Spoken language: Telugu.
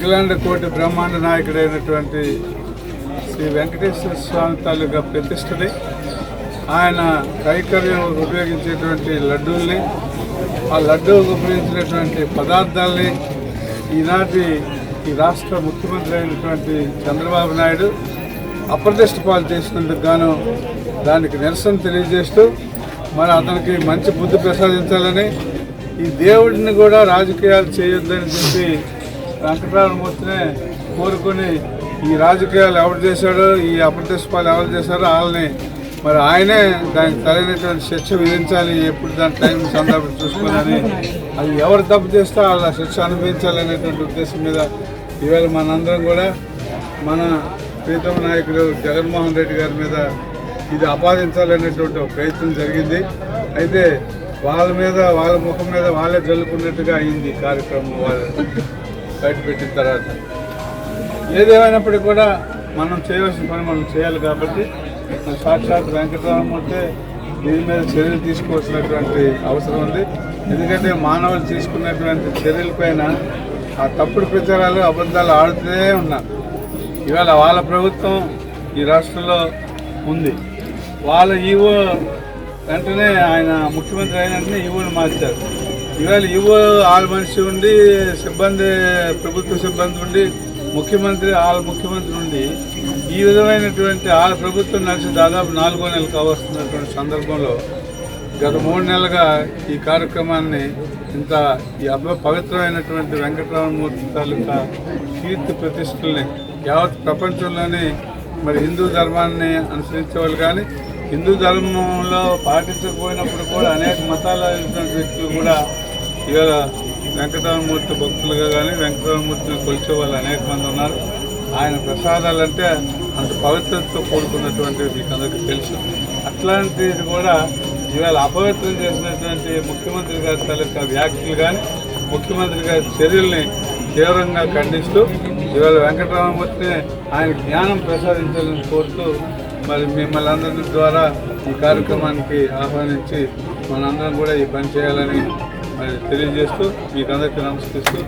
అఖిలాండ కోటి బ్రహ్మాండ నాయకుడైనటువంటి శ్రీ వెంకటేశ్వర స్వామి తాలూకా ప్రతిష్టది ఆయన కైకర్యం ఉపయోగించేటువంటి లడ్డూల్ని ఆ లడ్డూ ఉపయోగించినటువంటి పదార్థాల్ని ఈనాటి ఈ రాష్ట్ర ముఖ్యమంత్రి అయినటువంటి చంద్రబాబు నాయుడు అప్రతిష్ట పాలు చేసినందుకు గాను దానికి నిరసన తెలియజేస్తూ మరి అతనికి మంచి బుద్ధి ప్రసాదించాలని ఈ దేవుడిని కూడా రాజకీయాలు చేయొద్దని చెప్పి వెంకటరామూర్తిని కోరుకొని ఈ రాజకీయాలు ఎవరు చేశాడో ఈ అప్రతిష్టాలు ఎవరు చేశారో వాళ్ళని మరి ఆయనే దానికి సరైనటువంటి శిక్ష విధించాలి ఎప్పుడు దాని టైం సందర్భం చూసుకోవాలని. అది ఎవరు తప్పు చేస్తే వాళ్ళ శిక్ష అనుభవించాలనేటువంటి ఉద్దేశం మీద ఈవేళ మనందరం కూడా మన ప్రీతమ నాయకుడు జగన్మోహన్ రెడ్డి గారి మీద ఇది ఆపాదించాలనేటువంటి ప్రయత్నం జరిగింది. అయితే వాళ్ళ మీద వాళ్ళ ముఖం మీద వాళ్ళే జల్లుకున్నట్టుగా అయింది కార్యక్రమం. వాళ్ళు బయటపెట్టిన తర్వాత. ఏదేమైనప్పటికీ కూడా మనం చేయవలసిన పని మనం చేయాలి కాబట్టి సాక్షాత్ వెంకటరామమూర్తి దీని మీద చర్యలు తీసుకోవాల్సినటువంటి అవసరం ఉంది. ఎందుకంటే మానవులు తీసుకున్నటువంటి చర్యలపైన ఆ తప్పుడు ప్రచారాలు అబద్ధాలు ఆడుతూనే ఉన్నారు. ఇవాళ వాళ్ళ ప్రభుత్వం ఈ రాష్ట్రంలో ఉంది. వాళ్ళ ఈవో వెంటనే ఆయన ముఖ్యమంత్రి అయిన వెంటనే ఈవోని మార్చారు. ఇవాళ ఈవో ఆల్ మనిషి ఉండి సిబ్బంది ప్రభుత్వ సిబ్బంది ఉండి ముఖ్యమంత్రి ఆల్ ముఖ్యమంత్రి ఉండి ఈ విధమైనటువంటి ఆల్ ప్రభుత్వం నడిచి దాదాపు నాలుగో నెలలు కావస్తున్నటువంటి సందర్భంలో గత మూడు నెలలుగా ఈ కార్యక్రమాన్ని ఇంత ఈ అబ్బ పవిత్రమైనటువంటి వెంకటరామమూర్తి తాలూకా కీర్తి ప్రతిష్టల్ని యావత్ ప్రపంచంలోనే మరి హిందూ ధర్మాన్ని అనుసరించే వాళ్ళు కానీ హిందూ ధర్మంలో పాటించకపోయినప్పుడు కూడా అనేక మతాల వ్యక్తులు కూడా ఇవాళ వెంకటరామమూర్తి భక్తులుగా కానీ వెంకటరామమూర్తిని కొలిచే వాళ్ళు అనేక మంది ఉన్నారు. ఆయన ప్రసాదాలంటే అంత పవిత్రతతో కూడుకున్నటువంటి మీకు అందరికీ తెలుసు. అట్లాంటిది కూడా ఇవాళ అపవిత్రం చేసినటువంటి ముఖ్యమంత్రి గారి తాలూకా వ్యాఖ్యలు కానీ ముఖ్యమంత్రి గారి చర్యల్ని తీవ్రంగా ఖండిస్తూ ఇవాళ వెంకటరామమూర్తిని ఆయన జ్ఞానం ప్రసాదించాలని కోరుతూ మరి మిమ్మల్ని అందరి ద్వారా ఈ కార్యక్రమానికి ఆహ్వానించి మనందరం కూడా ఈ పని చేయాలని తెలియజేస్తూ మీకు అందరికీ నమస్కరిస్తూ